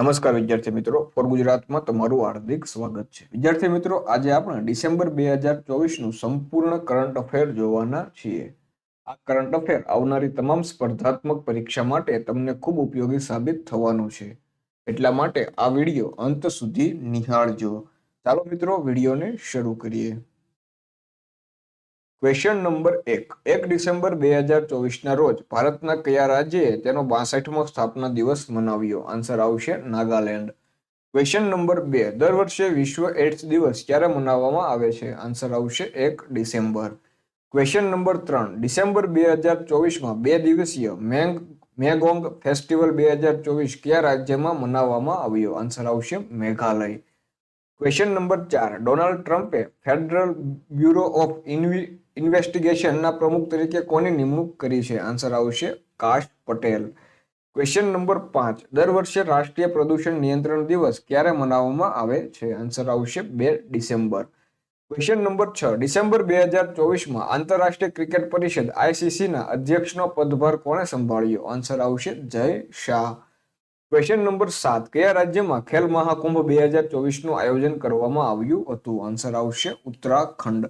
નમસ્કાર વિદ્યાર્થી મિત્રો ફોર ગુજરાતમાં તમારું હાર્દિક સ્વાગત છે. વિદ્યાર્થી મિત્રો, આજે આપણે ડિસેમ્બર બે હજાર ચોવીસનું સંપૂર્ણ કરંટ અફેર જોવાના છીએ. આ કરંટ અફેર આવનારી તમામ સ્પર્ધાત્મક પરીક્ષા માટે તમને ખૂબ ઉપયોગી સાબિત થવાનું છે. એટલા માટે આ વીડિયો અંત સુધી નિહાળજો. ચાલો મિત્રો, વિડીયોને શરૂ કરીએ. ક્વેશ્ચન નંબર એક. એક ડિસેમ્બર બે હજાર ચોવીસના રોજ ભારતના કયા રાજ્યએ તેનો બાસઠમો સ્થાપના દિવસ મનાવ્યો? આન્સર આવશે નાગાલેન્ડ. ક્વેશ્ચન નંબર બે. દર વર્ષે વિશ્વ એડ્સ દિવસ ક્યારે મનાવવામાં આવે છે? આન્સર આવશે એક ડિસેમ્બર. ક્વેશ્ચન નંબર ત્રણ. ડિસેમ્બર બે હજાર ચોવીસમાં બે દિવસીય મેંગ, મેગોંગ ફેસ્ટિવલ બે હજાર ચોવીસ કયા રાજ્યમાં મનાવવામાં આવ્યો? આન્સર આવશે મેઘાલય. ક્વેશ્ચન નંબર ચાર. ડોનાલ્ડ ટ્રમ્પે ફેડરલ બ્યુરો ઓફ ઇન્વેસ્ટિગેશનના પ્રમુખ તરીકે કોની નિમણૂક કરી છે? આન્સર આવશે કાશ પટેલ. ક્વેશ્ચન નંબર પાંચ. દર વર્ષે રાષ્ટ્રીય પ્રદૂષણ નિયંત્રણ દિવસ ક્યારે મનાવવામાં આવે છે? આન્સર આવશે બે ડિસેમ્બર. ક્વેશ્ચન નંબર છ. ડિસેમ્બર બે હજાર ચોવીસમાં આંતરરાષ્ટ્રીય ક્રિકેટ પરિષદ આઈસીસીના અધ્યક્ષનો પદભાર કોણે સંભાળ્યો? આન્સર આવશે જય શાહ. ક્વેશ્ચન નંબર સાત. કયા રાજ્યમાં ખેલ મહાકુંભ બે હજાર ચોવીસનું આયોજન કરવામાં આવ્યું હતું? આન્સર આવશે ઉત્તરાખંડ.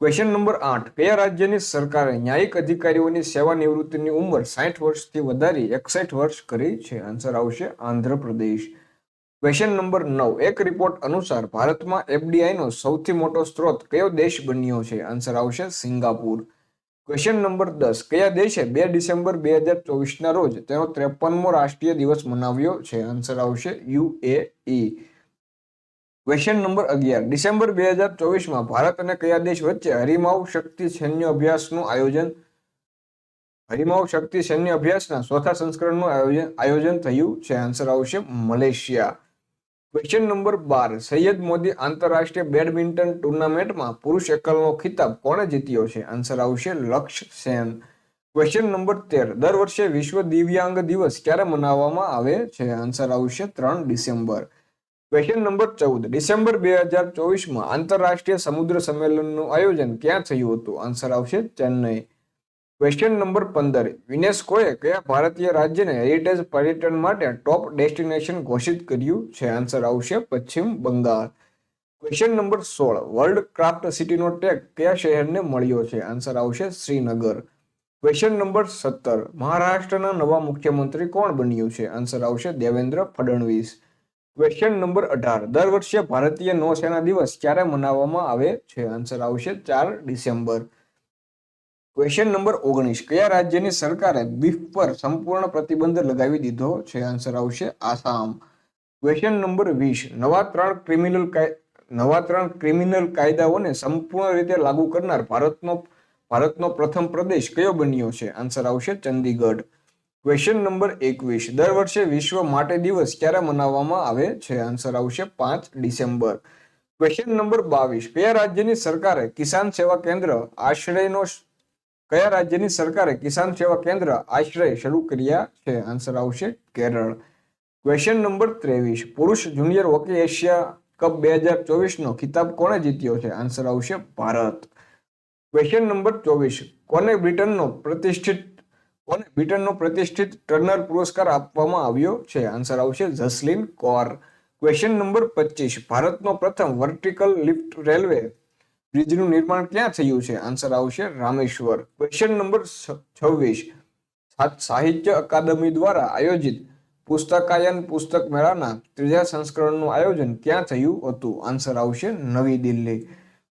ક્વેશ્ચન નંબર આઠ. કયા રાજ્યની સરકારે ન્યાયિક અધિકારીઓની સેવા નિવૃત્તિની ઉંમર સાઠ વર્ષથી વધારી એકસઠ વર્ષ કરી છે? આન્સર આવશે આંધ્રપ્રદેશ. ક્વેશ્ચન નંબર નવ. એક રિપોર્ટ અનુસાર ભારતમાં એફડીઆઈનો સૌથી મોટો સ્ત્રોત કયો દેશ બન્યો છે? આન્સર આવશે સિંગાપુર. ક્વેશ્ચન નંબર દસ. કયા દેશે બે ડિસેમ્બર બે હજાર ચોવીસના રોજ તેનો ત્રેપનમો રાષ્ટ્રીય દિવસ મનાવ્યો છે? આન્સર આવશે યુએઈ ક્વેશ્ચન નંબર અગિયાર. ડિસેમ્બર બે હજાર ચોવીસમાં ભારત અને કયા દેશ વચ્ચે હરિમાવ શક્તિ સૈન્ય અભ્યાસનું આયોજન? હરિમાવ શક્તિ સૈન્ય અભ્યાસના ચોથા સંસ્કરણનું આયોજન આયોજન થયું છે? આન્સર આવશે મલેશિયા. ક્વેશ્ચન નંબર બાર. સૈયદ મોદી આંતરરાષ્ટ્રીય બેડમિન્ટન ટુર્નામેન્ટમાં પુરુષ એકલનો ખિતાબ કોણે જીત્યો છે? આન્સર આવશે લક્ષ સેન. ક્વેશ્ચન નંબર તેર. દર વર્ષે વિશ્વ દિવ્યાંગ દિવસ ક્યારે મનાવવામાં આવે છે? આન્સર આવશે ત્રણ ડિસેમ્બર. ક્વેશ્ચન નંબર ચૌદ. ડિસેમ્બર બે હજાર ચોવીસમાં આંતરરાષ્ટ્રીય સમુદ્ર સંમેલનનું આયોજન ક્યાં થયું હતું? આન્સર આવશે ચેન્નઈ. ક્વેશ્ચન નંબર પંદર. યુનેસ્કોએ કયા ભારતીય રાજ્યને હેરિટેજ પર્યટન માટે ટોપ ડેસ્ટિનેશન ઘોષિત કર્યું છે? આન્સર આવશે પશ્ચિમ બંગાળ. ક્વેશ્ચન નંબર સોળ. વર્લ્ડ ક્રાફ્ટ સિટીનો ટેગ કયા શહેરને મળ્યો છે? આન્સર આવશે શ્રીનગર. ક્વેશ્ચન નંબર સત્તર. મહારાષ્ટ્રના નવા મુખ્યમંત્રી કોણ બન્યું છે? આન્સર આવશે દેવેન્દ્ર ફડણવીસ. ક્વેશ્ચન નંબર અઢાર. દર વર્ષે ભારતીય નૌસેના દિવસ ક્યારે મનાવવામાં આવે છે? આન્સર આવશે ચાર ડિસેમ્બર. ક્વેશ્ચન નંબર ઓગણીસ. કયા રાજ્યની સરકારે બીફ પર સંપૂર્ણ પ્રતિબંધ લગાવી દીધો? છે આન્સર આવશે આસામ. ક્વેશ્ચન નંબર વીસ. નવા ત્રણ ક્રિમિનલ નવા ત્રણ ક્રિમિનલ કાયદાઓને સંપૂર્ણ રીતે લાગુ કરનાર ભારતનો ભારતનો પ્રથમ પ્રદેશ કયો બન્યો છે? આન્સર આવશે ચંદીગઢ. ક્વેશ્ચન નંબર એકવીસ. દર વર્ષે વિશ્વ માટે દિવસ ક્યારે મનાવવામાં આવે છે? આન્સર આવશે પાંચ ડિસેમ્બર. ક્વેશ્ચન નંબર બાવીસ. કયા રાજ્યની સરકારે કિસાન સેવા કેન્દ્ર આશ્રયનો કયા રાજ્યની સરકારે કિસાન સેવા કેન્દ્ર આશ્રય શરૂ કર્યા છે? આન્સર આવશે કેરળ. ક્વેશ્ચન નંબર ત્રેવીસ. પુરુષ જુનિયર હોકી એશિયા કપ બે હજાર ચોવીસનો ખિતાબ કોણે જીત્યો છે? આન્સર આવશે ભારત. ક્વેશ્ચન નંબર ચોવીસ. કોને બ્રિટનનો પ્રતિષ્ઠિત, કોને બ્રિટનનો પ્રતિષ્ઠિત ટર્નર પુરસ્કાર આપવામાં આવ્યો છે? આન્સર આવશે જસલીન કોર. ક્વેશ્ચન નંબર પચીસ. ભારતનો પ્રથમ વર્ટિકલ લિફ્ટ રેલવે બ્રિજનું નિર્માણ ક્યાં થયું છે? આન્સર આવશે રામેશ્વર. ક્વેશ્ચન નંબર છવ્વીસ. સાહિત્ય અકાદમી દ્વારા આયોજિત પુસ્તકાયન પુસ્તક મેળાના ત્રીજા સંસ્કરણનું આયોજન ક્યાં થયું હતું? આન્સર આવશે નવી દિલ્હી.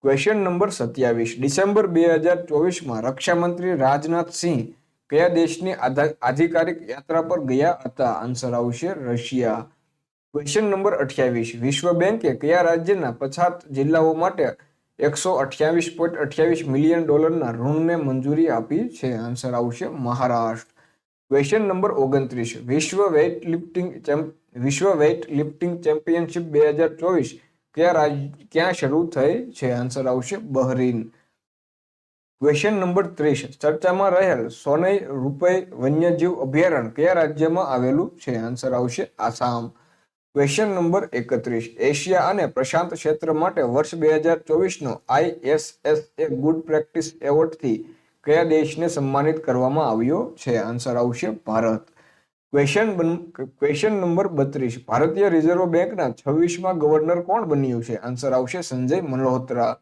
ક્વેશ્ચન નંબર સત્યાવીસ. ડિસેમ્બર બે હજાર ચોવીસમાં રક્ષામંત્રી રાજનાથ સિંહ કયા દેશની આધિકારિક યાત્રા પર ગયા હતા? આન્સર આવશે રશિયા. ક્વેશ્ચન નંબર અઠ્યાવીસ. વિશ્વ બેંકે કયા રાજ્યના પછાત જિલ્લાઓ માટે એકસો અઠ્યાવીસ પોઈન્ટ અઠ્યાવીસ મિલિયન ડોલરના ઋણને મંજૂરી આપી છે. આન્સર આવશે મહારાષ્ટ્ર. ક્વેશ્ચન નંબર ઓગણત્રીસ. વિશ્વ વેઇટ લિફ્ટિંગ વિશ્વ વેઇટ લિફ્ટિંગ ચેમ્પિયનશિપ બે હજાર ચોવીસ કયા રાજ ક્યાં શરૂ થઈ છે? આન્સર આવશે બહરીન. ક્વેશ્ચન નંબર ત્રીસ. ચર્ચામાં રહેલ સોનઈ રૂપય વન્યજીવ અભયારણ્ય કયા રાજ્યમાં આવેલું છે? આન્સર આવશે આસામ. ક્વેશ્ચન નંબર એકત્રીસ. એશિયા અને પ્રશાંત ક્ષેત્ર માટે વર્ષ બે હજાર ચોવીસનો એ ગુડ પ્રેક્ટિસ એવોર્ડથી કયા દેશને સન્માનિત કરવામાં આવ્યો છે? આન્સર આવશે ભારત. ક્વેશ્ચન ક્વેશ્ચન નંબર બત્રીસ. ભારતીય રિઝર્વ બેંકના છવ્વીસમાં ગવર્નર કોણ બન્યું છે? આન્સર આવશે સંજય મલ્હોત્રા.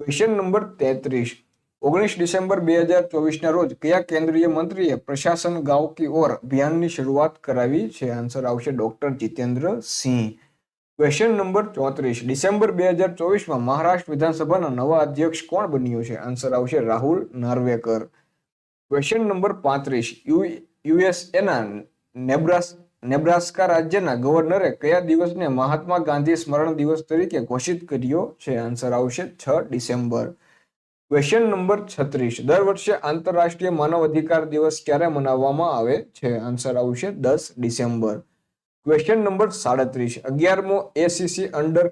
ક્વેશ્ચન નંબર તેત્રીસ. ઓગણીસ ડિસેમ્બર બે હજાર ચોવીસના રોજ કયા કેન્દ્રીય મંત્રીએ પ્રશાસન ગાંવ કી ઓર અભિયાનની શરૂઆત કરાવી છે? આન્સર આવશે doctor Jitendra Singh. Question number ચોત્રીસ. ડિસેમ્બર બે હજાર ચોવીસમાં મહારાષ્ટ્ર વિધાનસભાના નવા અધ્યક્ષ કોણ બન્યું છે? આન્સર આવશે રાહુલ નાર્વેકર. ક્વેશ્ચન નંબર પાંત્રીસ. યુ, યુએસએના નેબ્રાસ, નેબ્રાસ્કા રાજ્યના ગવર્નરે કયા દિવસને મહાત્મા ગાંધી સ્મરણ દિવસ તરીકે ઘોષિત કર્યો છે? આન્સર આવશે છ ડિસેમ્બર. ક્વેશ્ચન નંબર છત્રીસ. દર વર્ષે આંતરરાષ્ટ્રીય માનવ અધિકાર દિવસ ક્યારે મનાવવામાં આવે છે? આન્સર આવશે દસ ડિસેમ્બર. ક્વેશ્ચન નંબર સાડત્રીસ. અગિયારમો એસીસી અંડર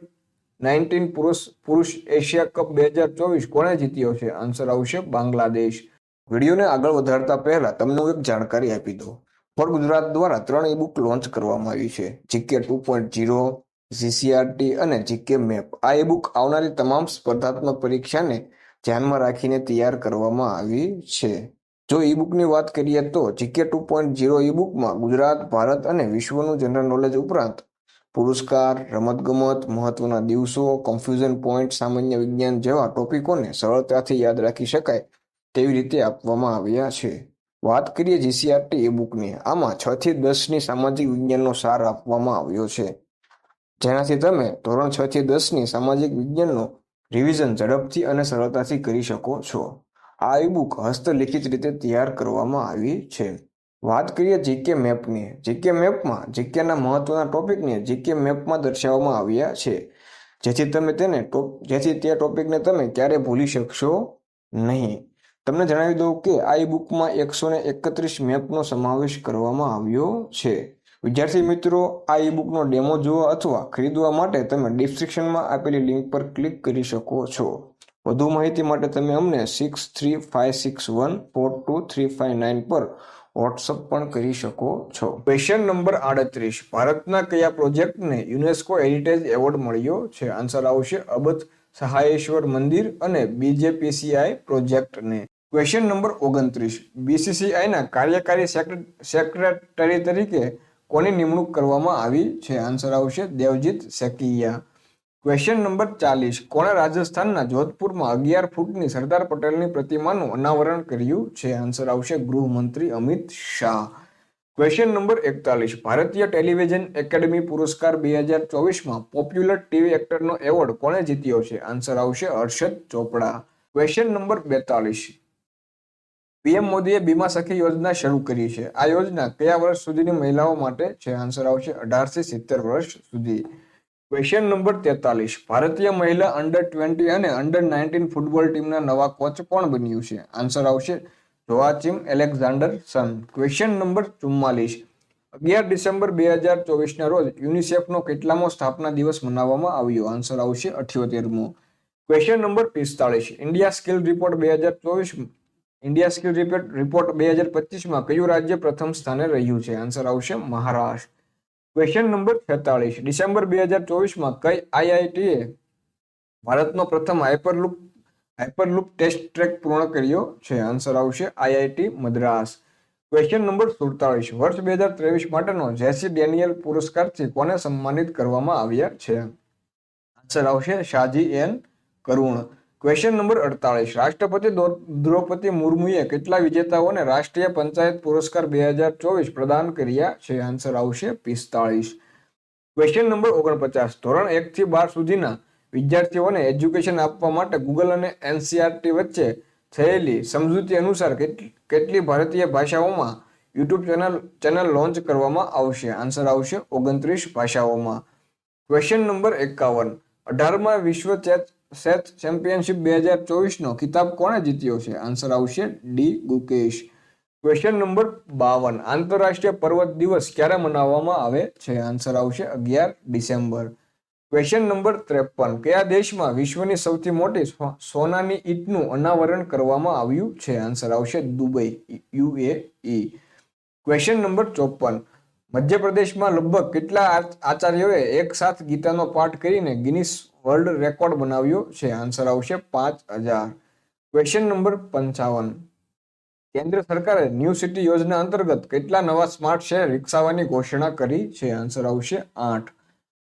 નાઇન્ટીન પુરુષ પુરુષ એશિયા કપ બે હજાર ચોવીસ કોણે જીત્યો છે? આન્સર આવશે બાંગ્લાદેશ. વિડીયોને આગળ વધારતા પહેલા તમને એક જાણકારી આપી દઉં. ફોર ગુજરાત દ્વારા ત્રણ ઈ બુક લોન્ચ કરવામાં આવી છે. GK two point zero GCRT અને જીકે મેપ આ ઈ બુક આવનારી તમામ સ્પર્ધાત્મક પરીક્ષાને ધ્યાનમાં રાખીને તૈયાર કરવામાં આવી છે. જો ઈ બુકની વાત કરીએ તો GK two point zero e બુકમાં ગુજરાત, ભારત અને વિશ્વનું જનરલ નોલેજ ઉપરાંત પુરસ્કાર, રમતગમત, મહત્વના દિવસો કન્ફ્યુઝન પોઈન્ટ સામાન્ય વિજ્ઞાન જેવા ટોપિકોને સરળતાથી યાદ રાખી શકાય તેવી રીતે આપવામાં આવ્યા છે. વાત કરીએ જીસીઆરટી ઈ બુકની આમાં છ થી દસની સામાજિક વિજ્ઞાનનો સાર આપવામાં આવ્યો છે. જેનાથી તમે ધોરણ છ થી દસની સામાજિક વિજ્ઞાનનો રિવિઝન ઝડપથી અને સરળતાથી કરી શકો છો. આ ઈ બુક હસ્તલિખિત રીતે તૈયાર કરવામાં આવી છે. વાત કરીએ જીકે મેપની જીકે મેપમાં જીકેના મહત્વના ટોપિકને જીકે મેપમાં દર્શાવવામાં આવ્યા છે. જેથી તમે તેને ટોપ જેથી તે ટોપિકને તમે ક્યારે ભૂલી શકશો નહીં. તમને જણાવી દઉં કે આ બુકમાં એકસો ને એકત્રીસ મેપનો સમાવેશ કરવામાં આવ્યો છે. વિદ્યાર્થી મિત્રો, આ ઈ બુકનો ડેમો જોવા અથવા ખરીદવા માટે તમે ડિસ્ક્રિપ્શનમાં આપેલી લિંક પર ક્લિક કરી શકો છો. વધુ માહિતી માટે તમે અમને six three five six one four two three five nine પર વોટ્સઅપ પણ કરી શકો છો. ક્વેશ્ચન નંબર આડત્રીસ. ભારતના કયા પ્રોજેક્ટને યુનેસ્કો હેરિટેજ એવોર્ડ મળ્યો છે? આન્સર આવશે અબત સહાયેશ્વર મંદિર અને બીજેપીસીઆઈ પ્રોજેક્ટને. ક્વેશ્ચન નંબર ઓગણત્રીસ. બીસીસીઆઈના કાર્યકારી સેક્રેટરી તરીકે કોની નિમણૂક કરવામાં આવી છે? આન્સર આવશે દેવજીત સેકિયા. ક્વેશ્ચન નંબર ચાલીસ. કોણે રાજસ્થાનના જોધપુરમાં અગિયાર ફૂટની સરદાર પટેલની પ્રતિમાનું અનાવરણ કર્યું છે? આન્સર આવશે ગૃહમંત્રી અમિત શાહ. ક્વેશ્ચન નંબર એકતાલીસ. ભારતીય ટેલિવિઝન એકેડમી પુરસ્કાર બે હજાર ચોવીસમાં પોપ્યુલર ટીવી એક્ટરનો એવોર્ડ કોણે જીત્યો છે? આન્સર આવશે હર્ષદ ચોપડા. ક્વેશ્ચન નંબર બેતાલીસ. પીએમ મોદીએ બીમા સખી યોજના શરૂ કરી છે. આ યોજના કયા વર્ષ સુધીની મહિલાઓ માટે છે? આન્સર આવશે અઢારથી સિત્તેર વર્ષ સુધી. ક્વેશ્ચન નંબર તેતાલીસ. ભારતીય મહિલા અંડર ટ્વેન્ટી અને અંડર નાઇન્ટીન ફૂટબોલ ટીમના નવા કોચ કોણ બન્યું છે? આન્સર આવશે Joachim Alexandersson. Question number ચુમ્માલીસ. અગિયાર ડિસેમ્બર બે હજાર ચોવીસના રોજ યુનિસેફનો કેટલામો સ્થાપના દિવસ મનાવવામાં આવ્યો? આન્સર આવશે અઠ્યોતેરમો. ક્વેશ્ચન નંબર પિસ્તાળીસ. ઇન્ડિયા સ્કિલ રિપોર્ટ બે હજાર ચોવીસ ઇન્ડિયા સ્કિલ રિપોર્ટ રિપોર્ટ બે હજાર પચીસમાં કયું રાજ્ય પ્રથમ સ્થાને રહ્યું છે? આન્સર આવશે મહારાષ્ટ્ર. ક્વેશ્ચન નંબર છેતાળીસ. ડિસેમ્બર બે હજાર ચોવીસમાં કઈ આઈઆઈટીએ ભારતનો પ્રથમ હાઇપરલુપ હાઇપરલુપ ટેસ્ટ ટ્રેક પૂર્ણ કર્યો છે? આન્સર આવશે આઈઆઈટી મદ્રાસ. ક્વેશ્ચન નંબર સુડતાળીસ. વર્ષ બે હજાર ત્રેવીસ માટેનો જેસી ડેનિયલ પુરસ્કારથી કોને સન્માનિત કરવામાં આવ્યા છે? આન્સર આવશે Shaji N Karun. Question number અડતાળીસ. રાષ્ટ્રપતિ દ્રૌપદી મુર્મુએ કેટલા વિજેતાઓને રાષ્ટ્રીય પંચાયત પુરસ્કાર બે હજાર ચોવીસ પ્રદાન કર્યા છે? આન્સર આવશે પિસ્તાળીસ. ક્વેશ્ચન નંબર ઓગણપચાસ. ધોરણ એક થી બાર સુધીના વિદ્યાર્થીઓને એજ્યુકેશન આપવા માટે ગૂગલ અને એનસીઆરટી વચ્ચે થયેલી સમજૂતી અનુસાર કેટલી ભારતીય ભાષાઓમાં યુટ્યુબ ચેનલ ચેનલ લોન્ચ કરવામાં આવશે? આન્સર આવશે ઓગણત્રીસ ભાષાઓમાં. ક્વેશ્ચન નંબર એકાવન. અઢારમાં વિશ્વ સેથ ચેમ્પિયનશિપ બે હજાર ચોવીસનો ખિતાબ કોણે જીત્યો છે? આન્સર આવશે ડી ગુકેશ. ક્વેશ્ચન નંબર બાવન. આંતરરાષ્ટ્રીય પર્વત દિવસ ક્યારે મનાવવામાં આવે છે? આન્સર આવશે અગિયાર ડિસેમ્બર. ક્વેશ્ચન નંબર ત્રેપન. કયા દેશમાં વિશ્વની સૌથી મોટી સોનાની ઈંટનું અનાવરણ કરવામાં આવ્યું છે? આન્સર આવશે દુબઈ યુએઈ ક્વેશ્ચન નંબર ચોપન. મધ્યપ્રદેશમાં લગભગ કેટલા આચાર્યોએ એક સાથ ગીતાનો પાઠ કરીને ગિનિસ વર્લ્ડ રેકોર્ડ બનાવ્યો છે? આન્સર આવશે પાંચ હજાર. ક્વેશ્ચન નંબર પંચાવન. કેન્દ્ર સરકારે ન્યૂ સિટી યોજના અંતર્ગત કેટલા નવા સ્માર્ટ શહેર વિકસાવવાની ઘોષણા કરી છે? આન્સર આવશે આઠ.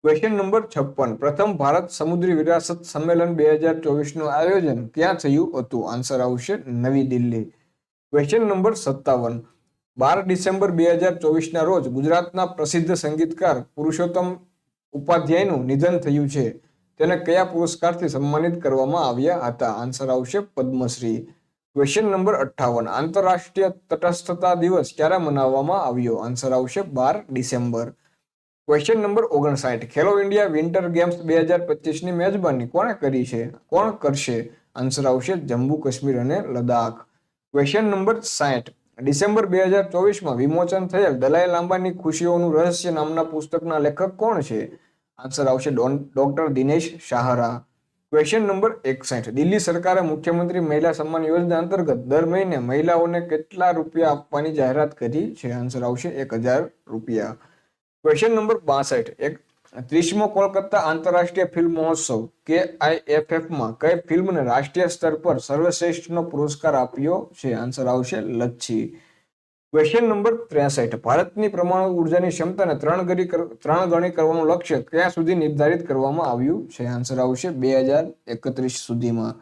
ક્વેશ્ચન નંબર છપ્પન. પ્રથમ ભારત સમુદ્રી વિરાસત સંમેલન બે હજાર ચોવીસનું આયોજન ક્યાં થયું હતું? આન્સર આવશે નવી દિલ્હી. ક્વેશ્ચન નંબર સત્તાવન. બાર ડિસેમ્બર બે હજાર ચોવીસના રોજ ગુજરાતના પ્રસિદ્ધ સંગીતકાર પુરુષોત્તમ ઉપાધ્યાયનું નિધન થયું છે. તેને કયા પુરસ્કારથી સન્માનિત કરવામાં આવ્યા હતા? આન્સર આવશે પદ્મશ્રી. ક્વેશ્ચન નંબર અઠ્ઠાવન. આંતરરાષ્ટ્રીય તટસ્થતા દિવસ ક્યારે મનાવવામાં આવ્યો? આન્સર આવશે બાર ડિસેમ્બર. ક્વેશ્ચન નંબર ઓગણસાઠ. ખેલો ઇન્ડિયા વિન્ટર ગેમ્સ બે હજાર પચીસની મેજબાની કોણે કરી છે? કોણ કરશે? આન્સર આવશે જમ્મુ કાશ્મીર અને લદ્દાખ. ક્વેશ્ચન નંબર સાઠ. ડિસેમ્બર બે હજાર ચોવીસમાં વિમોચન થયેલ દલાઈ લાંબાની ખુશીઓનું રહસ્ય નામના પુસ્તકના લેખક કોણ છે? આન્સર આવશે doctor Dinesh Shahra. Question number એકસઠ. દિલ્હી સરકારે મુખ્યમંત્રી મહિલા સન્માન યોજના અંતર્ગત દર મહિને મહિલાઓને કેટલા રૂપિયા આપવાની જાહેરાત કરી છે? આન્સર આવશે એક હજાર રૂપિયા. ક્વેશ્ચન નંબર બાસઠ. એક ત્રીસમો કોલકાતા આંતરરાષ્ટ્રીય ફિલ્મ મહોત્સવ કે આઈએફએફમાં કઈ ફિલ્મને રાષ્ટ્રીય સ્તર પર સર્વશ્રેષ્ઠનો પુરસ્કાર આપ્યો છે? આન્સર આવશે લચ્છી. ક્વેશ્ચન નંબર ત્રેસઠ. ભારતની પરમાણુ ઉર્જાની ક્ષમતાને ત્રણ ગણી ત્રણ ગણી કરવાનું લક્ષ્ય ક્યાં સુધી નિર્ધારિત કરવામાં આવ્યું છે? આન્સર આવશે બે હજાર એકત્રીસ સુધીમાં.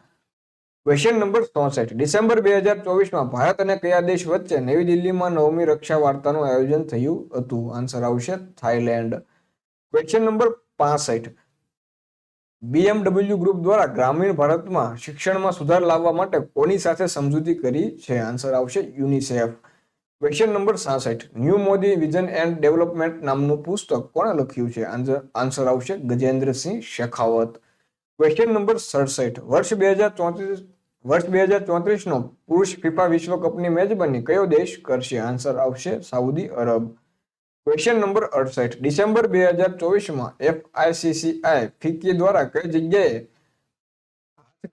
ક્વેશ્ચન નંબર ચોસઠ. ડિસેમ્બર બે હજાર ચોવીસમાં ભારત અને કયા દેશ વચ્ચે નવી દિલ્હીમાં નવમી રક્ષા વાર્તાનું આયોજન થયું હતું? આન્સર આવશે થાઈલેન્ડ ક્વેશ્ચન નંબર પાસઠ. બીએમડબલ્યુ ગ્રુપ દ્વારા ગ્રામીણ ભારતમાં શિક્ષણમાં સુધાર લાવવા માટે કોની સાથે સમજૂતી કરી છે? આન્સર આવશે UNICEF question number સાસઠ. New Modi vision and development નામનું પુસ્તક કોણે લખ્યું છે? આન્સર આવશે ગજેન્દ્રસિંહ શેખાવત. ક્વેશ્ચન નંબર સડસઠ. વર્ષ બે હજાર ચોત્રીસ, વર્ષ બે હજાર ચોત્રીસનો પુરુષ ફિફા વિશ્વકપની મેજબાની કયો દેશ કરશે? આન્સર આવશે સાઉદી અરબ. ક્વેશ્ચન નંબર અડસઠ. ડિસેમ્બર બે હજાર ચોવીસમાં એફઆઈસીસીઆઈ ફિક્કી દ્વારા કઈ જગ્યાએ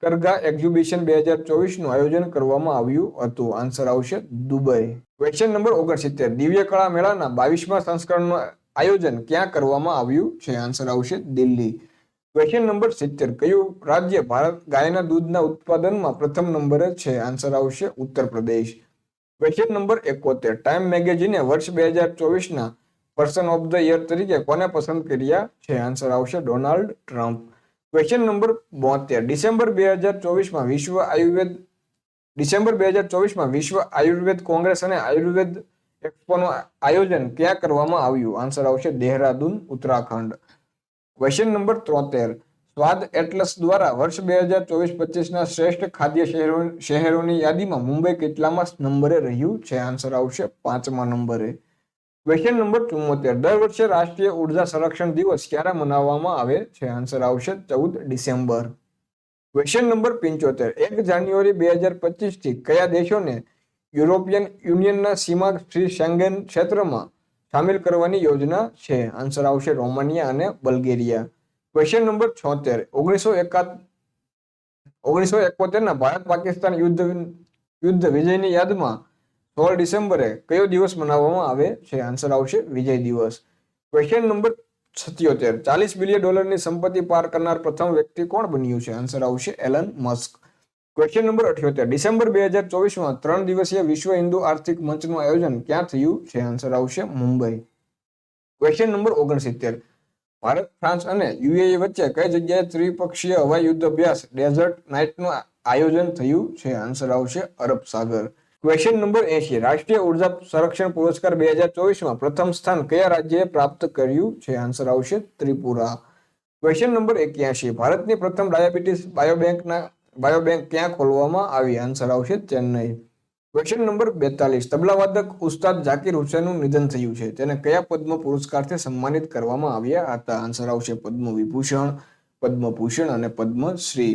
કરગા એક્ઝિબિશન બે હજાર ચોવીસનું આયોજન કરવામાં આવ્યું હતું? આન્સર આવશે દુબઈ. ક્વેશ્ચન નંબર ઓગણસિત્તેર. દિવ્ય કળા મેળાના બાવીસમા સંસ્કરણનું આયોજન ક્યાં કરવામાં આવ્યું છે? આન્સર આવશે દિલ્હી. ક્વેશ્ચન નંબર સિત્તેર. કયું રાજ્ય ભારત ગાયના દૂધના ઉત્પાદનમાં પ્રથમ નંબરે છે? આન્સર આવશે ઉત્તર પ્રદેશ. ક્વેશ્ચન નંબર એકોતેર. ટાઈમ મેગેઝિને વર્ષ બે હજાર ચોવીસના પર્સન ઓફ ધ યર તરીકે કોને પસંદ કર્યા છે? આન્સર આવશે ડોનાલ્ડ ટ્રમ્પ. ક્વેશ્ચન નંબર બોતેર. ડિસેમ્બર બે હજાર ચોવીસમાં વિશ્વ આયુર્વેદ ડિસેમ્બર બે હજાર ચોવીસમાં વિશ્વ આયુર્વેદ કોંગ્રેસ અને આયુર્વેદ એક્સપોનું આયોજન ક્યાં કરવામાં આવ્યું? આન્સર આવશે દેહરાદૂન, ઉત્તરાખંડ. ક્વેશ્ચન નંબર ત્રોતેર. સ્વાદ એટલસ દ્વારા વર્ષ બે હજાર ચોવીસ પચીસના શ્રેષ્ઠ ખાદ્ય શહેરો, શહેરોની યાદીમાં મુંબઈ કેટલામાં નંબરે રહ્યું છે? આન્સર આવશે પાંચમા નંબરે. ક્વેશ્ચન નંબર ચુમ્મોતેર દર વર્ષે રાષ્ટ્રીય ઊર્જા સંરક્ષણ દિવસ ક્યારે મનાવવામાં આવે છે? આન્સર આવશે ચૌદ ડિસેમ્બર. ક્વેશ્ચન નંબર પંચોતેર. એક જાન્યુઆરી બે હજાર પચીસથી કયા દેશોને યુરોપિયન યુનિયનના સીમા શ્રી શેંગેન ક્ષેત્રમાં સામેલ કરવાની યોજના છે? આન્સર આવશે રોમાનિયા અને બલ્ગેરિયા. ક્વેશ્ચન નંબર છોતેર. ઓગણીસો એકાદ, ઓગણીસો એકોતેરના ભારત પાકિસ્તાન યુદ્ધ યુદ્ધ વિજયની યાદમાં સોળ ડિસેમ્બરે કયો દિવસ મનાવવામાં આવે છે? આન્સર આવશે વિજય દિવસ. ક્વેશ્ચન નંબર સત્યોતેર. ચાલીસ બિલિયન ડોલરની સંપત્તિ પાર કરનાર પ્રથમ વ્યક્તિ કોણ બન્યું છે? આન્સર આવશે એલન મસ્ક. ક્વેશ્ચન નંબર અઠ્યોતેર. ડિસેમ્બર બે હજાર ચોવીસમાં ત્રણ દિવસીય વિશ્વ હિન્દુ આર્થિક મંચનું આયોજન ક્યાં થયું છે? આન્સર આવશે મુંબઈ. ક્વેશ્ચન નંબર ઓગણસિત્તેર. ભારત ફ્રાન્સ અને યુએઈ વચ્ચે કઈ જગ્યાએ ત્રિપક્ષીય હવાઈ યુદ્ધ અભ્યાસ ડેઝર્ટ નાઇટનું આયોજન થયું છે? આન્સર આવશે અરબ સાગર. ક્વેશ્ચન નંબર એસી રાષ્ટ્રીય ઊર્જા સંરક્ષણ પુરસ્કાર બે હજાર ચોવીસમાં પ્રથમ સ્થાન કયા રાજ્યએ પ્રાપ્ત કર્યું છે? આન્સર આવશે ત્રિપુરા. ક્વેશ્ચન નંબર એક્યાસી ભારતની પ્રથમ ડાયાબિટીસ બાયોબેંકના બાયોબેંક ક્યાં ખોલવામાં આવી? આન્સર આવશે ચેન્નઈ. ક્વેશ્ચન નંબર બેતાલીસ. તબલાવાદક ઉસ્તાદ જાકીર હુસેનનું નિધન થયું છે. તેને કયા પદ્મ પુરસ્કારથી સન્માનિત કરવામાં આવ્યા હતા? આન્સર આવશે પદ્મ વિભૂષણ પદ્મભૂષણ અને પદ્મશ્રી.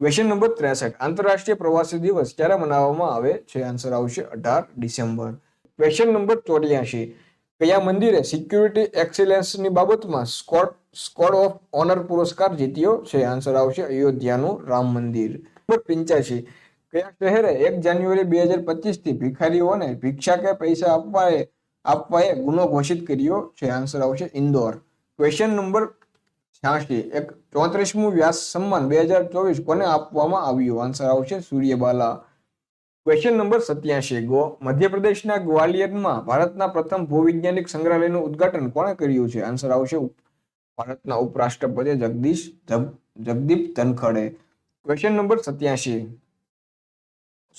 ક્વેશ્ચન નંબર ત્રેસઠ. આંતરરાષ્ટ્રીય પ્રવાસી દિવસ ક્યારે મનાવવામાં આવે છે? આન્સર આવશે અઢાર ડિસેમ્બર. ક્વેશ્ચન નંબર ચોર્યાસી કયા મંદિરે સિક્યુરિટી એક્સિલન્સની બાબતમાં સ્કોટ, સ્કોડ ઓફ ઓનર પુરસ્કાર જીત્યો છે? આન્સર આવશે અયોધ્યાનું રામ મંદિર. નંબર પંચ્યાસી કયા શહેરે એક જાન્યુઆરી બે હજાર પચીસથી ભિખારીઓને ભિક્ષા કે પૈસા આપવાએ આપવાએ ગુનો ઘોષિત કર્યો છે? આન્સર આવશે ઇન્દોર. ક્વેશ્ચન નંબર છ્યાસી એક ચોત્રીસમું વ્યાસ સન્માન બે હજાર ચોવીસ કોને આપવામાં આવ્યું? આન્સર આવશે સૂર્યબાલા. ક્વેશ્ચન નંબર સત્યાસી ગો, મધ્યપ્રદેશના ગ્વાલિયરમાં ભારતના પ્રથમ ભૂવૈજ્ઞાનિક સંગ્રહાલયનું ઉદ્ઘાટન કોણે કર્યું છે? આન્સર આવશે ભારતના ઉપરાષ્ટ્રપતિ જગદીશ જગદીપ ધનખડે. ક્વેશ્ચન નંબર સત્યાસી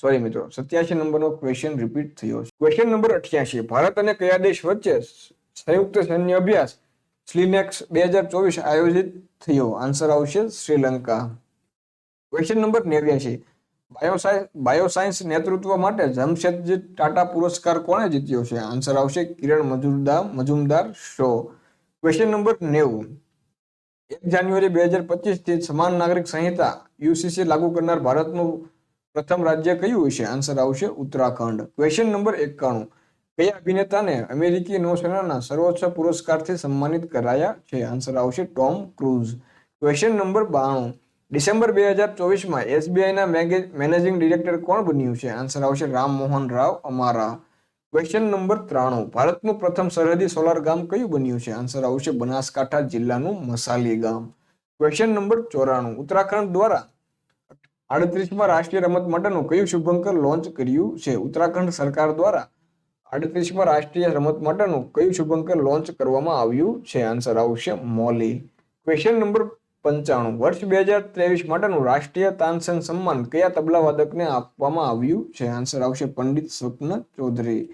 સોરી મિત્રો સત્યાસી નંબરનો ક્વેશ્ચન રિપીટ થયો છે. ક્વેશ્ચન નંબર અઠ્યાસી ભારત અને કયા દેશ વચ્ચે સંયુક્ત સૈન્ય અભ્યાસ સ્લીનેક્સ બે હજાર ચોવીસ આયોજિત થયો? આન્સર આવશે શ્રીલંકા. ક્વેશ્ચન નંબર નેવ્યાસી બાયોસાયન્સ બાયોસાયન્સ નેતૃત્વ માટે જમશેદજી ટાટા પુરસ્કાર કોણે જીત્યો છે? આન્સર આવશે કિરણ મજુમદાર મજુમદાર શો. ક્વેશ્ચન નંબર નેવું, એક જાન્યુઆરી બે હજાર પચીસથી સમાન નાગરિક સંહિતા યુસીસી લાગુ કરનાર ભારતનું પ્રથમ રાજ્ય કયું હશે આન્સર આવશે ઉત્તરાખંડ. ક્વેશ્ચન નંબર એકાણું. કયા અભિનેતાને અમેરિકી નૌસેનાના સર્વોચ્ચ પુરસ્કારથી સન્માનિત કરાયા છે? આન્સર આવશે ટોમ ક્રૂઝ. ક્વેશ્ચન નંબર બાણું. ડિસેમ્બર બે હજાર ચોવીસમાં એસબીઆઈના મેનેજિંગ ડિરેક્ટર કોણ બન્યું છે? આન્સર આવશે રામ મોહન રાવ અમારા. ક્વેશ્ચન નંબર ત્રાણું. ભારતનું પ્રથમ સરહદી સોલાર ગામ કયું બન્યું છે? આન્સર આવશે બનાસકાંઠા જિલ્લાનું મસાલી ગામ. ક્વેશ્ચન નંબર ચોરાણું. ઉત્તરાખંડ દ્વારા આડત્રીસમાં રાષ્ટ્રીય રમત માટેનું કયું શુભંકર લોન્ચ કર્યું છે? ઉત્તરાખંડ સરકાર દ્વારા આડત્રીસમાં રાષ્ટ્રીય રમત માટેનું કયું શુભંકર લોન્ચ કરવામાં આવ્યું છે? આન્સર આવશે મોલી. ક્વેશ્ચન નંબર પંચાણું. વર્ષ બે હજાર ત્રેવીસ માટેનું રાષ્ટ્રીય તાનસેન સન્માન કયા તબલા વાદકને આપવામાં આવ્યું છે? આન્સર આવશે પંડિત સ્વપ્ન ચૌધરી.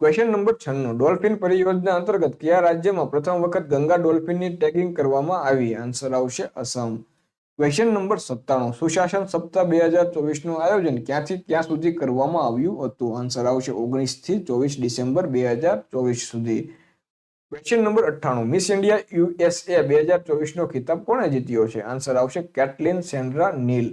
ક્વેશ્ચન નંબર છન્નું. ડોલ્ફિન પરિયોજના અંતર્ગત કયા રાજ્યમાં પ્રથમ વખત ગંગા ડોલ્ફિનની ટેગિંગ કરવામાં આવી? આન્સર આવશે અસમ. ક્વેશ્ચન નંબર સત્તાણું. સુશાસન સપ્તાહ બે હજાર ચોવીસનું આયોજન ક્યાંથી ક્યાં સુધી કરવામાં આવ્યું હતું? આન્સર આવશે ઓગણીસથી ચોવીસ ડિસેમ્બર બે હજાર ચોવીસ સુધી. ક્વેશ્ચન નંબર અઠ્ઠાણું. મિસ ઇન્ડિયા યુએસએ બે હજાર ચોવીસનો ખિતાબ કોણે જીત્યો છે? આન્સર આવશે Caitlin Sandra Neil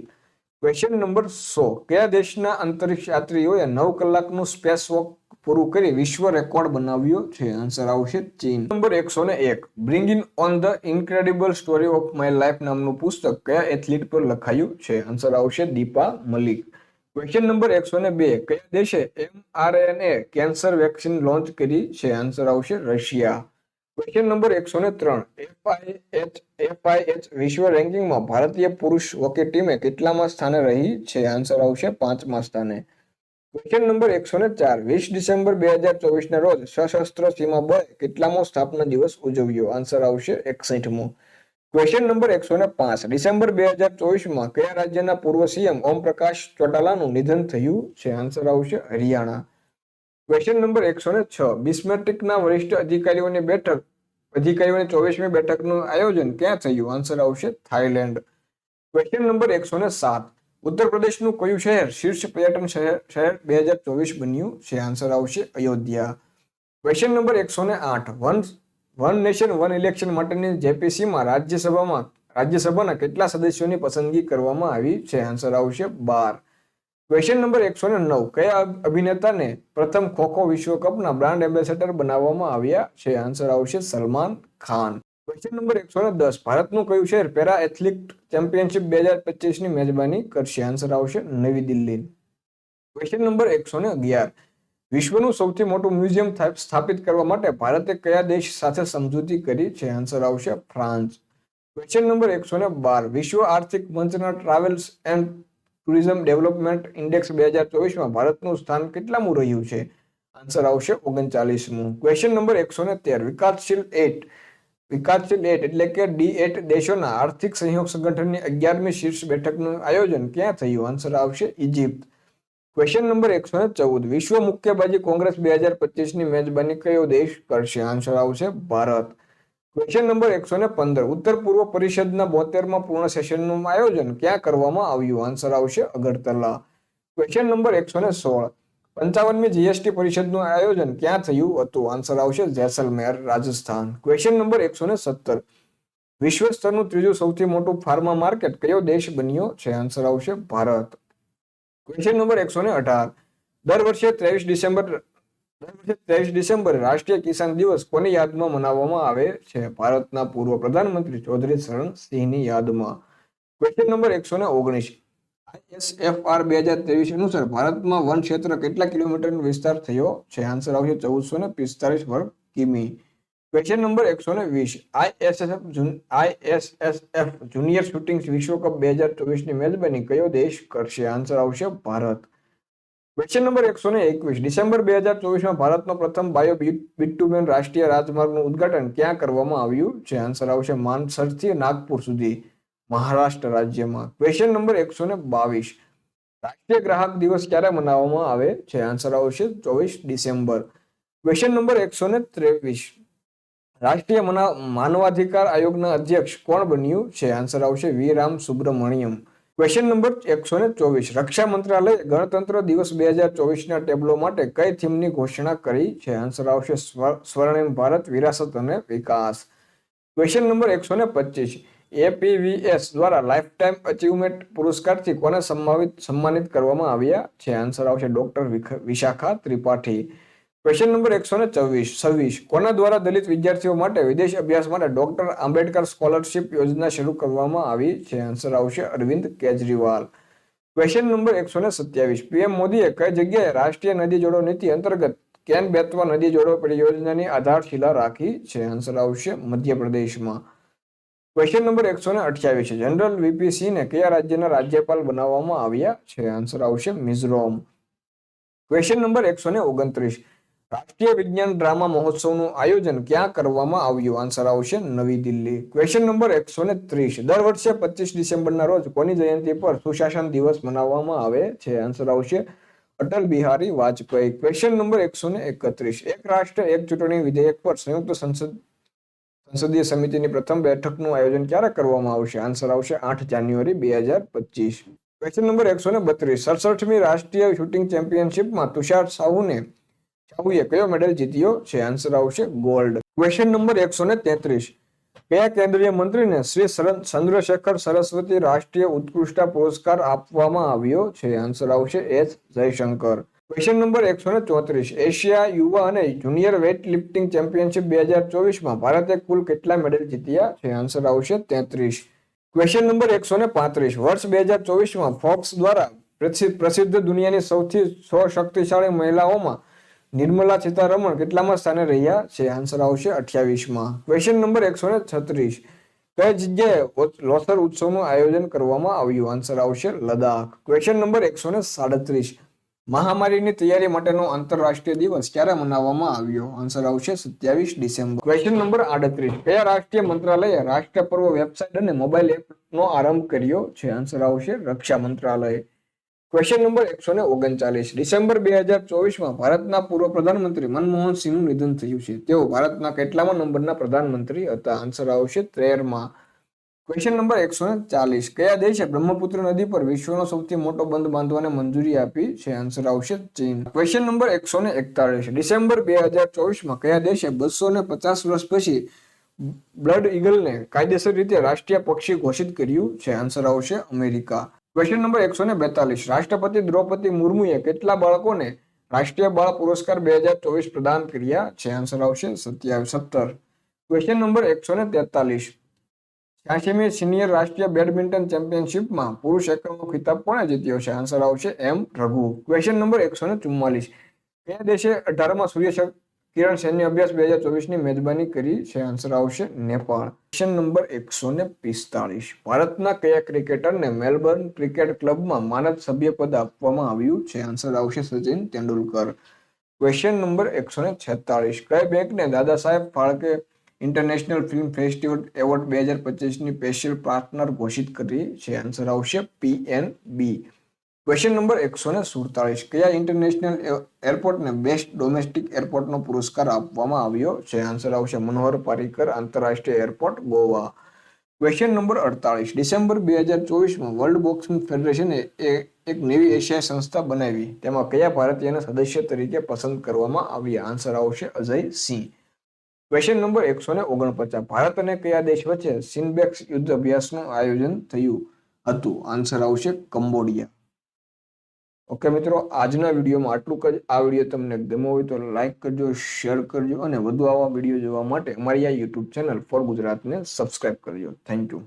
question number સો. કયા દેશના અંતરિક્ષ યાત્રીઓએ નવ કલાકનું સ્પેસ વોક પૂરું કરી વિશ્વ રેકોર્ડ બનાવ્યો છે. આન્સર આવશે ચીન. નંબર એકસો ને એક. Bring on the incredible story of my life નામનું પુસ્તક કયા એથ્લીટ પર લખાયું છે? આન્સર આવશે દીપા મલિક. ક્વેશ્ચન નંબર એકસો ને બે. કયા દેશે એમઆરએનએ કેન્સર વેક્સિન લોન્ચ કરી છે? આન્સર આવશે રશિયા. ક્વેશ્ચન નંબર એકસો ને ત્રણ. એફઆઈએચ એફઆઈએચ વિશ્વ રેન્કિંગમાં ભારતીય પુરુષ હોકી ટીમે કેટલામાં સ્થાને રહી છે? આન્સર આવશે પાંચમા સ્થાને. ક્વેશ્ચન નંબર એકસો ને ચાર. વીસ ડિસેમ્બર બે હજાર ચોવીસ ના રોજ સશસ્ત્ર સીમા બળે કેટલામો સ્થાપના દિવસ ઉજવ્યો? આન્સર આવશે એકસઠમો. ક્વેશ્ચન નંબર એકસો ને પાંચ. ડિસેમ્બર બે હજાર ચોવીસમાં કયા રાજ્યના પૂર્વ સીએમ ઓમ પ્રકાશ ચોટાલાનું નિધન થયું છે? આન્સર આવશે હરિયાણા. ક્વેશ્ચન નંબર એકસો ને છ. બિસ્મેટ્રિકના વરિષ્ઠ અધિકારીઓની બેઠક, અધિકારીઓની ચોવીસમી બેઠકનું આયોજન ક્યાં થયું? આન્સર આવશે થાઇલેન્ડ. ક્વેશ્ચન નંબર એકસો ને સાત. ઉત્તર પ્રદેશનું કયું શહેર શીર્ષ પર્યટન શહેર શહેર બે હજાર ચોવીસ બન્યું? છે આન્સર આવશે અયોધ્યા. ક્વેશ્ચન નંબર એકસો ને આઠ. One one nation one election માટેની જેપીસીમાં રાજ્યસભામાં, રાજ્યસભાના કેટલા સદસ્યોની પસંદગી કરવામાં આવી? છે આન્સર આવશે બાર. ક્વેશ્ચન નંબર એકસો ને નવ. કયા અભિનેતાને પ્રથમ ખોખો વિશ્વકપના બ્રાન્ડ એમ્બેસેડર બનાવવામાં આવ્યા? છે આન્સર આવશે સલમાન ખાન. ક્વેશ્ચન નંબર એકસો ને દસ, ભારતનું કયું શહેર પેરા એથ્લેટિક ચેમ્પિયનશિપ બે હજાર પચીસની મેજબાની કરશે? આન્સર આવશે નવી દિલ્હી ક્વેશ્ચન નંબર એકસો ને અગિયાર. વિશ્વનું સૌથી મોટું મ્યુઝિયમ સ્થાપિત કરવા માટે ભારતે કયા દેશ સાથે સમજૂતી કરી છે? આન્સર આવશે ફ્રાન્સ. ક્વેશ્ચન નંબર એકસો ને બાર. વિશ્વ આર્થિક મંચના travels and tourism development index બે હજાર ચોવીસમાં ભારતનું સ્થાન કેટલામું રહ્યું છે? આન્સર આવશે ઓગણચાલીસમું. ક્વેશ્ચન નંબર એકસો ને તેર. વિકાસશીલ એટ વિકાસશીલ એટ એટલે કે ડી એટ દેશોના આર્થિક સહયોગ સંગઠનની અગિયારમી શીર્ષ બેઠકનું આયોજન ક્યાં થયું? આન્સર આવશે ઇજિપ્ત ક્વેશ્ચન નંબર એકસો ચૌદ. વિશ્વ મુક્કેબાજી કોંગ્રેસ બે હજાર પચીસની મેજબાની કયો દેશ કરશે? આન્સર આવશે ભારત. ક્વેશ્ચન નંબર એકસો ને પંદર. ઉત્તર પૂર્વ પરિષદના બોતેરમાં પૂર્ણ સેશનનું આયોજન ક્યાં કરવામાં આવ્યું? આન્સર આવશે અગરતલા. ક્વેશ્ચન નંબર એકસો ને સોળ. પંચાવનમી જીએસટી પરિષદનું આયોજન ક્યાં થયું હતું? આન્સર આવશે જેસલમેર રાજસ્થાન. ક્વેશ્ચન નંબર એકસો ને સત્તર. વિશ્વ સ્તરનું ત્રીજું સૌથી મોટું ફાર્મા માર્કેટ કયો દેશ બન્યો છે? આન્સર આવશે ભારત. ક્વેશ્ચન નંબર એકસો ને અઢાર. દર વર્ષે ત્રેવીસ ડિસેમ્બર, દર વર્ષે ત્રેવીસ ડિસેમ્બરે રાષ્ટ્રીય કિસાન દિવસ કોની યાદમાં મનાવવામાં આવે છે? ભારતના પૂર્વ પ્રધાનમંત્રી ચૌધરી શરણ સિંહની યાદમાં. ક્વેશ્ચન નંબર એકસો ને ઓગણીસ. આઈએસએફઆર બે હજાર ત્રેવીસ અનુસાર ભારતમાં વન ક્ષેત્ર કેટલા કિલોમીટરનો વિસ્તાર થયો છે? આન્સર આવશે ચૌદસો ને પિસ્તાલીસ વર્ગ કિમી. ક્વેશ્ચન નંબર એકસો ને વીસ. આઈએસએસએફ આઈએસએસએફ જુનિયર શૂટિંગ વિશ્વકપ બે હજાર ચોવીસની મેજબાની કયો દેશ કરશે? આન્સર આવશે ભારત. ક્વેશ્ચન નંબર એકસો ને એકવીસ. ડિસેમ્બર બે હજાર ચોવીસમાં ભારતનો પ્રથમ બાયો બિટુમેન રાષ્ટ્રીય રાજમાર્ગનું ઉદ્ઘાટન ક્યાં કરવામાં આવ્યું છે? આન્સર આવશે માનસરથી નાગપુર સુધી. મહારાષ્ટ્ર રાજ્યમાં. ક્વેશ્ચન નંબર એકસો ને બાવીસ. રાષ્ટ્રીય ગ્રાહક દિવસ ક્યારે મનાવવામાં આવે છે? આન્સર આવશે ચોવીસ ડિસેમ્બર. ક્વેશ્ચન નંબર એકસો ને ત્રેવીસ. રાષ્ટ્રીય માનવાધિકાર આયોગના અધ્યક્ષ કોણ બન્યું છે? આન્સર આવશે V. Ram Subramanyam. Question number એકસો ને ચોવીસ. રક્ષા મંત્રાલય ગણતંત્ર દિવસ બે હજાર ચોવીસના ટેબલો માટે કઈ થીમની ઘોષણા કરી છે? આન્સર આવશે સ્વ- સ્વર્ણિમ ભારત, વિરાસત અને વિકાસ. ક્વેશ્ચન નંબર એકસો ને પચીસ. એપીવીએસ દ્વારા લાઈફ ટાઈમ અચીવમેન્ટ પુરસ્કારથી કોને સંભાવિત, સન્માનિત કરવામાં આવ્યા છે? આન્સર આવશે doctor Vishakha Tripathi. Question number એકસો ને ચોવીસ છવ્વીસ. કોના દ્વારા દલિત વિદ્યાર્થીઓ માટે વિદેશ અભ્યાસ માટે ડોક્ટર આંબેડકર સ્કોલરશિપ યોજના શરૂ કરવામાં આવી છે? આન્સર આવશે અરવિંદ કેજરીવાલ. ક્વેશ્ચન નંબર એકસો ને સત્યાવીસ. પીએમ મોદીએ કઈ જગ્યાએ રાષ્ટ્રીય નદી જોડો નીતિ અંતર્ગત કેન બેતવા નદી જોડો પરિયોજનાની આધારશિલા રાખી છે? આન્સર આવશે મધ્યપ્રદેશમાં. ક્વેશ્ચન નંબર એકસો ને અઠ્યાવીસ જનરલ વીપી ને કયા રાજ્યના રાજ્યપાલ બનાવવામાં આવ્યા છે? આન્સર આવશે મિઝોરમ. ક્વેશ્ચન નંબર એકસો ને ઓગણત્રીસ. રાષ્ટ્રીય વિજ્ઞાન ડ્રામા મહોત્સવનું આયોજન ક્યાં કરવામાં આવ્યું? આન્સર આવશે નવી દિલ્હી. ક્વેશ્ચન નંબર એકસો ને ત્રીસ. દર વર્ષે પચીસ ડિસેમ્બરના રોજ કોની જયંતિ પર સુશાસન દિવસ મનાવવામાં આવે છે? આન્સર આવશે અટલ બિહારી વાજપેયી. ક્વેશ્ચન નંબર એકસો ને એકત્રીસ. એક રાષ્ટ્ર, એક ચૂંટણી વિધેયક પર સંયુક્ત સંસદ સંસદીય સમિતિની પ્રથમ બેઠકનું આયોજન ક્યારે કરવામાં આવશે? આન્સર આવશે આઠ જાન્યુઆરી બે હજાર પચીસ. ક્વેશ્ચન નંબર એકસો ને બત્રીસ. સડસઠમી રાષ્ટ્રીય શૂટિંગ ચેમ્પિયનશિપમાં તુષાર સાહુને સાહુએ કયો મેડલ જીત્યો છે? આન્સર આવશે ગોલ્ડ ક્વેશ્ચન નંબર એકસો ને તેત્રીસ. કયા કેન્દ્રીય મંત્રીને શ્રી ચંદ્રશેખર સરસ્વતી રાષ્ટ્રીય ઉત્કૃષ્ટતા પુરસ્કાર આપવામાં આવ્યો છે? આન્સર આવશે એચ જયશંકર. ક્વેશ્ચન નંબર એકસો ને ચોત્રીસ. એશિયા યુવા અને જુનિયર વેઇટ લિફ્ટિંગ ચેમ્પિયનશિપ બે હજાર ચોવીસમાં ભારતે કુલ કેટલા મેડલ જીત્યા છે? આન્સર આવશે તેત્રીસ. ક્વેશ્ચન નંબર એકસો ને પાંત્રીસ. વર્ષ બે હજાર ચોવીસમાં ફોક્સ દ્વારા પ્રસિદ્ધ દુનિયાની સૌથી સો શક્તિશાળી મહિલાઓમાં નિર્મલા સીતારમણ કેટલામાં સ્થાને રહ્યા છે? આન્સર આવશે અઠ્યાવીસમાં. ક્વેશ્ચન નંબર એકસો ને છત્રીસ. કઈ જગ્યાએ લોથર ઉત્સવનું આયોજન કરવામાં આવ્યું? આન્સર આવશે લદાખ. ક્વેશ્ચન નંબર એકસો ને સાડત્રીસ. મહામારીની તૈયારી માટેનો આંતરરાષ્ટ્રીય દિવસ ક્યારે મનાવવામાં આવ્યો? આન્સર આવશે સત્યાવીસ ડિસેમ્બર. ક્વેશ્ચન નંબર આડત્રીસ. કયા રાષ્ટ્રીય મંત્રાલયે રાષ્ટ્રીય પર્વ વેબસાઇટ અને મોબાઈલ એપનો આરંભ કર્યો છે? આન્સર આવશે રક્ષા મંત્રાલય. ક્વેશ્ચન નંબર એકસો ને ઓગણચાલીસ. ડિસેમ્બર બે હજાર ચોવીસમાં ભારતના પૂર્વ પ્રધાનમંત્રી મનમોહન સિંહનું નિધન થયું છે. તેઓ ભારતના કેટલામાં નંબરના પ્રધાનમંત્રી હતા? આન્સર આવશે તેરમાં. ક્વેશ્ચન નંબર એકસો ચાલીસ. કયા દેશે બ્રહ્મપુત્ર નદી પર વિશ્વનો સૌથી મોટો બંધ બાંધવાને મંજૂરી આપી છે? આન્સર આવશે ચીન. ક્વેશ્ચન નંબર એકસો ને એકતાળીસ. ડિસેમ્બર બે હજાર ચોવીસમાં કયા દેશે બસો ને પચાસ વર્ષ પછી બ્લડ ઈગલને કાયદેસર રીતે રાષ્ટ્રીય પક્ષી ઘોષિત કર્યું છે? આન્સર આવશે અમેરિકા. ક્વેશ્ચન નંબર એકસો ને બેતાલીસ. રાષ્ટ્રપતિ દ્રૌપદી મુર્મુએ કેટલા બાળકોને રાષ્ટ્રીય બાળ પુરસ્કાર બે હજાર ચોવીસ પ્રદાન કર્યા છે? આન્સર આવશે સત્યાવીસ. સત્તર. ક્વેશ્ચન નંબર એકસો ને તેતાલીસ. છ્યાસીમી સિનિયર રાષ્ટ્રીય બેડમિન્ટન ચેમ્પિયનશિપમાં પુરુષ એકમનો ખિતાબ કોણે જીત્યો છે? આન્સર આવશે એમ રઘુ. ક્વેશ્ચન નંબર એકસો ને ચુમ્માલીસ કયા દેશે અઢારમાં સૂર્ય કિરણ સૈન્ય અભ્યાસ બે હજાર ચોવીસની મેજબાની કરી છે? આન્સર આવશે નેપાળ. ક્વેશ્ચન નંબર એકસો ને પિસ્તાળીસ. ભારતના કયા ક્રિકેટરને મેલબર્ન ક્રિકેટ ક્લબમાં માનદ સભ્યપદ આપવામાં આવ્યું છે? આન્સર આવશે સચિન તેંડુલકર. ક્વેશ્ચન નંબર એકસો ને છેતાળીસ. કઈ બેંકને Dada Saheb Phalke international film festival award બે હજાર પચીસની સ્પેશિયલ પાર્ટનર ઘોષિત કરી છે. આન્સર આવશે P N B question number એકસો ને સુડતાલીસ કયા ઇન્ટરનેશનલ એરપોર્ટને બેસ્ટ ડોમેસ્ટિક એરપોર્ટનો પુરસ્કાર આપવામાં આવ્યો છે? આન્સર આવશે મનોહર પારીકર, આંતરરાષ્ટ્રીય એરપોર્ટ ગોવા. ક્વેશ્ચન નંબર અડતાલીસ ડિસેમ્બર બે હજાર ચોવીસમાં વર્લ્ડ બોક્સિંગ ફેડરેશને એક નવી એશિયાઈ સંસ્થા બનાવી. તેમાં કયા ભારતીયને સદસ્ય તરીકે પસંદ કરવામાં આવ્યા? આન્સર આવશે અજય સિંહ. ક્વેશ્ચન નંબર એકસો ને ઓગણપચાસ. ભારત અને કયા દેશ વચ્ચે સિનબેક્સ યુદ્ધ અભ્યાસનું આયોજન થયું હતું? આન્સર આવશે કંબોડિયા. ઓકે મિત્રો, આજના વિડીયોમાં આટલું જ. આ વીડિયો તમને ગમ્યો હોય તો લાઈક કરજો શેર કરજો અને વધુ આવા વીડિયો જોવા માટે અમારી આ યુટ્યુબ ચેનલ ફોર ગુજરાતને સબસ્ક્રાઇબ કરજો. Thank you